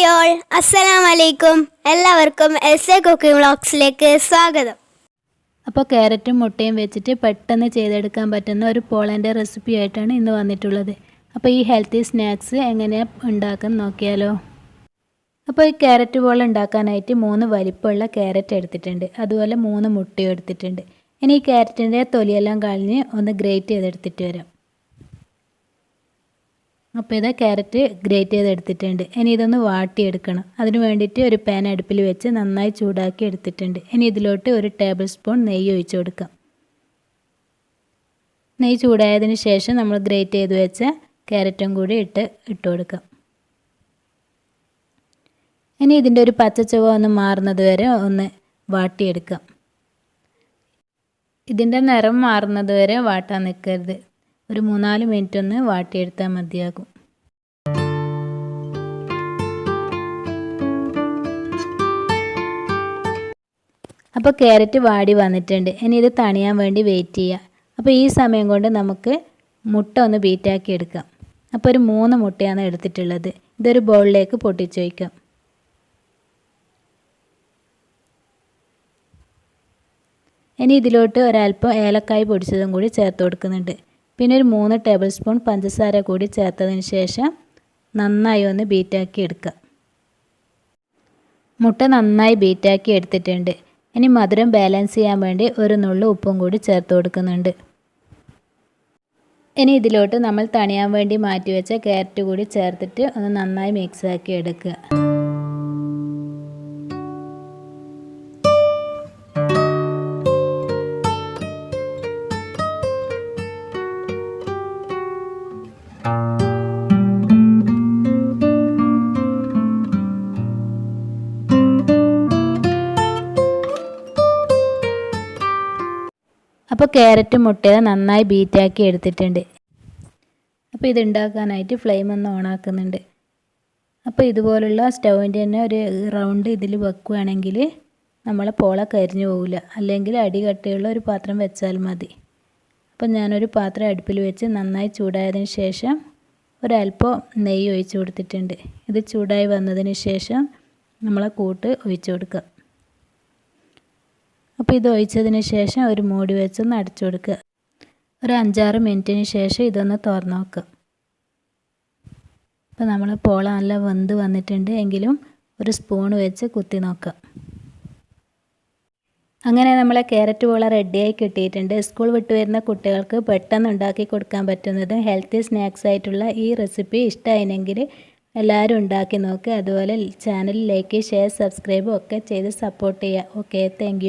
Hi all അസ്സലാം വലൈക്കും എല്ലാവർക്കും എസ് എ കുക്കിംഗ് വ്ളോഗ്സിലേക്ക് സ്വാഗതം. അപ്പോൾ ക്യാരറ്റും മുട്ടയും വെച്ചിട്ട് പെട്ടെന്ന് ചെയ്തെടുക്കാൻ പറ്റുന്ന ഒരു പോളന്റെ റെസിപ്പി ആയിട്ടാണ് ഇന്ന് വന്നിട്ടുള്ളത്. അപ്പോൾ ഈ ഹെൽത്തി സ്നാക്സ് എങ്ങനെയാണ് ഉണ്ടാക്കാൻ നോക്കിയാലോ? അപ്പോൾ ഈ ക്യാരറ്റ് പോൾ ഉണ്ടാക്കാനായിട്ട് മൂന്ന് വലിപ്പമുള്ള ക്യാരറ്റ് എടുത്തിട്ടുണ്ട്. അതുപോലെ മൂന്ന് മുട്ടയും എടുത്തിട്ടുണ്ട്. ഇനി ഈ ക്യാരറ്റിന്റെ തൊലിയെല്ലാം കളഞ്ഞ് ഒന്ന് ഗ്രേറ്റ് ചെയ്തെടുത്തിട്ട് വരാം. അപ്പോൾ ഇതാ ക്യാരറ്റ് ഗ്രേറ്റ് ചെയ്ത് എടുത്തിട്ടുണ്ട്. ഇനി ഇതൊന്ന് വാട്ടിയെടുക്കണം അതിന് വേണ്ടിയിട്ട് ഒരു പാൻ അടുപ്പിൽ വെച്ച് നന്നായി ചൂടാക്കി എടുത്തിട്ടുണ്ട്. ഇനി ഇതിലോട്ട് ഒരു ടേബിൾ സ്പൂൺ നെയ്യ് ഒഴിച്ചു കൊടുക്കാം. നെയ്യ് ചൂടായതിന് ശേഷം നമ്മൾ ഗ്രേറ്റ് ചെയ്ത് വെച്ച ക്യാരറ്റും കൂടി ഇട്ട് ഇട്ട് കൊടുക്കാം. ഇനി ഇതിന്റെ ഒരു പച്ച ചുവ ഒന്ന് മാറുന്നത് വരെ ഒന്ന് വാട്ടിയെടുക്കാം. ഇതിന്റെ നിറം മാറുന്നത് വരെ വാട്ടാൻ നിൽക്കരുത്. ഒരു മൂന്നാൽ മിനിറ്റ് ഒന്ന് വാട്ടിയെടുത്താൽ മതിയാകും. അപ്പോൾ ക്യാരറ്റ് വാടി വന്നിട്ടുണ്ട്. ഇനി ഇത് തണിയാൻ വേണ്ടി വെയിറ്റ് ചെയ്യുക അപ്പോൾ ഈ സമയം കൊണ്ട് നമുക്ക് മുട്ട ഒന്ന് ബീറ്റാക്കി എടുക്കാം. അപ്പോൾ ഒരു മൂന്ന് മുട്ടയാണ് എടുത്തിട്ടുള്ളത്. ഇതൊരു ബൗളിലേക്ക് പൊട്ടിച്ച് വയ്ക്കാം ഇനി ഇതിലോട്ട് ഒരല്പം ഏലക്കായ് പൊടിച്ചതും കൂടി ചേർത്ത് കൊടുക്കുന്നുണ്ട്. പിന്നെ ഒരു മൂന്ന് ടേബിൾ സ്പൂൺ പഞ്ചസാര കൂടി ചേർത്തതിന് ശേഷം നന്നായി ഒന്ന് ബീറ്റാക്കി എടുക്കുക. മുട്ട നന്നായി ബീറ്റാക്കി എടുത്തിട്ടുണ്ട്. ഇനി മധുരം ബാലൻസ് ചെയ്യാൻ വേണ്ടി ഒരു നുള്ളു ഉപ്പും കൂടി ചേർത്ത് കൊടുക്കുന്നുണ്ട്. ഇനി ഇതിലോട്ട് നമ്മൾ തണിയാൻ വേണ്ടി മാറ്റി വെച്ച ക്യാരറ്റ് കൂടി ചേർത്തിട്ട് ഒന്ന് നന്നായി മിക്സാക്കി എടുക്കുക. അപ്പോൾ ക്യാരറ്റും മുട്ടയും നന്നായി ബീറ്റാക്കി എടുത്തിട്ടുണ്ട്. അപ്പോൾ ഇത് ഉണ്ടാക്കാനായിട്ട് ഫ്ലെയിം ഒന്ന് ഓണാക്കുന്നുണ്ട് അപ്പോൾ ഇതുപോലുള്ള സ്റ്റൗവിന്റെ തന്നെ ഒരു റൗണ്ട് ഇതിൽ വെക്കുകയാണെങ്കിൽ നമ്മളെ പോള കരിഞ്ഞു പോകില്ല അല്ലെങ്കിൽ അടി കട്ടിയുള്ള ഒരു പാത്രം വെച്ചാൽ മതി. അപ്പം ഞാനൊരു പാത്രം അടുപ്പിൽ വെച്ച് നന്നായി ചൂടായതിന് ശേഷം ഒരല്പം നെയ്യ് ഒഴിച്ചു കൊടുത്തിട്ടുണ്ട്. ഇത് ചൂടായി വന്നതിന് ശേഷം നമ്മളെ കൂട്ട് ഒഴിച്ചു കൊടുക്കുക. അപ്പോൾ ഇത് ഒഴിച്ചതിന് ശേഷം ഒരു മൂടി വെച്ചൊന്ന് അടച്ചു കൊടുക്കുക. ഒരു അഞ്ചാറ് മിനിറ്റിന് ശേഷം ഇതൊന്ന് തുറന്നു നോക്കുക. അപ്പോൾ നമ്മൾ പോള നല്ല വെന്ത് വന്നിട്ടുണ്ട്. എങ്കിലും ഒരു സ്പൂൺ വെച്ച് കുത്തി നോക്കാം അങ്ങനെ നമ്മളെ ക്യാരറ്റ് പോള റെഡിയായി കിട്ടിയിട്ടുണ്ട്. സ്കൂൾ വിട്ട് വരുന്ന കുട്ടികൾക്ക് പെട്ടെന്ന് ഉണ്ടാക്കി കൊടുക്കാൻ പറ്റുന്നത് ഹെൽത്തി സ്നാക്സ് ആയിട്ടുള്ള ഈ റെസിപ്പി ഇഷ്ടമായിരുന്നെങ്കിൽ എല്ലാവരും ഉണ്ടാക്കി നോക്കുക അതുപോലെ ചാനൽ ലൈക്ക് ഷെയർ സബ്സ്ക്രൈബും ഒക്കെ ചെയ്ത് സപ്പോർട്ട് ചെയ്യുക ഓക്കെ താങ്ക്